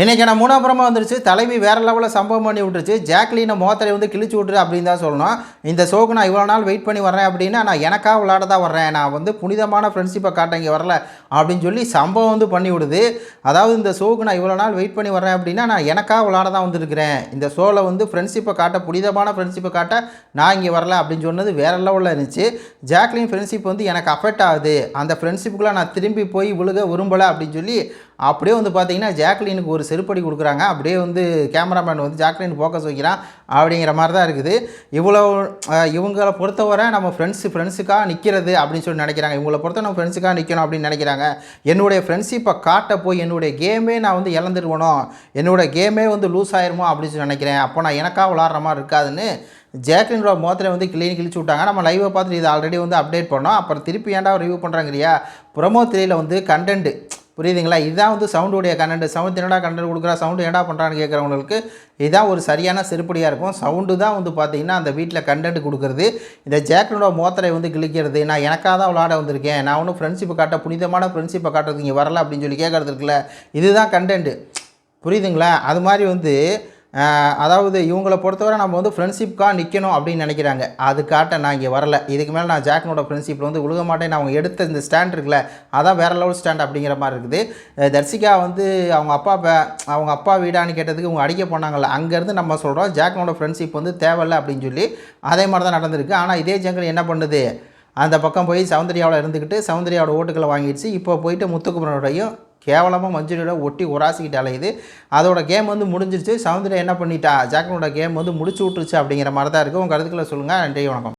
இன்றைக்கி நான் மூணாபுரமாக வந்துருச்சு. தலைவி வேறு லெவலில் சம்பவம் பண்ணி விட்டுருச்சு. ஜாக்லினை மோத்தரை வந்து கிழிச்சு விட்ரு அப்படின்னு தான் சொல்லணும். இந்த ஷோக்கு நான் இவ்வளோ நாள் வெயிட் பண்ணி வர்றேன் அப்படின்னா நான் எனக்காக விளாட தான் வர்றேன். நான் வந்து புனிதமான ஃப்ரெண்ட்ஷிப்பை காட்ட இங்கே வரல அப்படின்னு சொல்லி சம்பவம் வந்து பண்ணி விடுது. அதாவது இந்த ஷோக்கு நான் இவ்வளோ நாள் வெயிட் பண்ணி வர்றேன் அப்படின்னா நான் எனக்காக விளாட தான் வந்திருக்கிறேன். இந்த ஷோவில் வந்து ஃப்ரெண்ட்ஷிப்பை காட்ட புனிதமான ஃப்ரெண்ட்ஷிப்பை காட்ட நான் இங்கே வரல அப்படின்னு சொன்னது வேறு லெவலில் இருந்துச்சு. ஜாக்லின் ஃப்ரெண்ட்ஷிப் வந்து எனக்கு அஃபெக்ட் ஆகுது. அந்த ஃப்ரெண்ட்ஷிப்புக்குள்ளே நான் திரும்பி போய் விழுக விரும்பலை அப்படின்னு சொல்லி அப்படியே வந்து பார்த்தீங்கன்னா ஜாக்லினுக்கு ஒரு செருப்படி கொடுக்குறாங்க. அப்படியே வந்து கேமராமேன் வந்து ஜாக்லின் ஃபோக்கஸ் வைக்கிறான். அப்படிங்கிற மாதிரி தான் இருக்குது. இவ்வளோ இவங்களை பொறுத்தவரை நம்ம ஃப்ரெண்ட்ஸு ஃப்ரெண்ட்ஸுக்காக நிற்கிறது அப்படின்னு சொல்லி நினைக்கிறாங்க. இவங்களை பொறுத்த நம்ம ஃப்ரெண்ட்ஸுக்காக நிற்கணும் அப்படின்னு நினைக்கிறாங்க. என்னுடைய ஃப்ரெண்ட்ஷிப்பை காட்ட போய் என்னுடைய கேமே நான் வந்து இழந்துருவனோ என்னோட கேமே வந்து லூஸ் ஆயிருமோ அப்படின்னு சொல்லி நினைக்கிறேன். அப்போ நான் எனக்காக விளாட்ற மாதிரி இருக்காதுன்னு ஜேக்லினோட முகத்தில் வந்து கிளீன் கிழிச்சு விட்டாங்க. நம்ம லைவை பார்த்துட்டு இது ஆல்ரெடி வந்து அப்டேட் பண்ணோம். அப்புறம் திருப்பி ஏன்டா ரிவ்யூ பண்ணுறாங்கறியா ப்ரொமோ த்ரீல வந்து கண்டென்ட் புரியுதுங்களா? இதுதான் வந்து சவுண்டுடைய கண்டென்ட் சவுண்ட் என்னடா கண்டென்ட் கொடுக்குறா? சவுண்டு என்னடா பண்ணுறான்னு கேட்குறவங்களுக்கு இதுதான் ஒரு சரியான செருப்படியாக இருக்கும். சவுண்டு தான் வந்து பார்த்தீங்கன்னா அந்த வீட்டில் கண்டென்ட் கொடுக்குறது. இந்த ஜேக்கனோட மோத்தரை வந்து கிழிக்கிறது. நான் எனக்காக தான் விளாட வந்திருக்கேன். நான் ஒன்றும் ஃப்ரெண்ட்ஷிப்பை காட்ட புனிதமான ஃப்ரெண்ட்ஷிப்பை காட்டுறது இங்கே வரல அப்படின்னு சொல்லி கேட்குறது இருக்குல்ல. இதுதான் கண்டென்ட் புரியுதுங்களா? அது மாதிரி வந்து அதாவது இவங்களை பொறுத்தவரை நம்ம வந்து ஃப்ரெண்ட்ஷிப்காக நிற்கணும் அப்படின்னு நினைக்கிறாங்க. அது காட்ட நான் இங்கே வரல. இதுக்கு மேலே நான் ஜாக்னோட ஃப்ரெண்ட்ஷிப்பில் வந்து உழுக மாட்டேன். அவங்க எடுத்த இந்த ஸ்டாண்ட் இருக்குல்ல அதான் வேறு லெவல் ஸ்டாண்ட் அப்படிங்கிற மாதிரி இருக்குது. தர்சிகா வந்து அவங்க அப்பா அவங்க அப்பா வீடான்னு கேட்டதுக்கு இவங்க அடிக்க போனாங்கல்ல அங்கேருந்து நம்ம சொல்கிறோம் ஜாக்னோட ஃப்ரெண்ட்ஷிப் வந்து தேவையில்ல அப்படின்னு சொல்லி அதே மாதிரி தான் நடந்திருக்கு. ஆனால் இதே ஜங்கல் என்ன பண்ணுது? அந்த பக்கம் போய் சௌந்தர்யாவில் இருந்துக்கிட்டு சௌந்தர்யாவோட ஓட்டுக்களை வாங்கிடுச்சு. இப்போ போயிட்டு முத்துக்குமரனோடையும் கேவலமாக மஞ்சுரியோட ஒட்டி உராசிக்கிட்டு அலையுது. அதோட கேம் வந்து முடிஞ்சிருச்சு. சௌந்தர்யா என்ன பண்ணிட்டா? ஜாக்கனோட கேம் வந்து முடிச்சு விட்டுருச்சு அப்படிங்கிற மாதிரி தான் இருக்குது உங்கள் கருத்துக்களை சொல்லுங்கள் நன்றி வணக்கம்.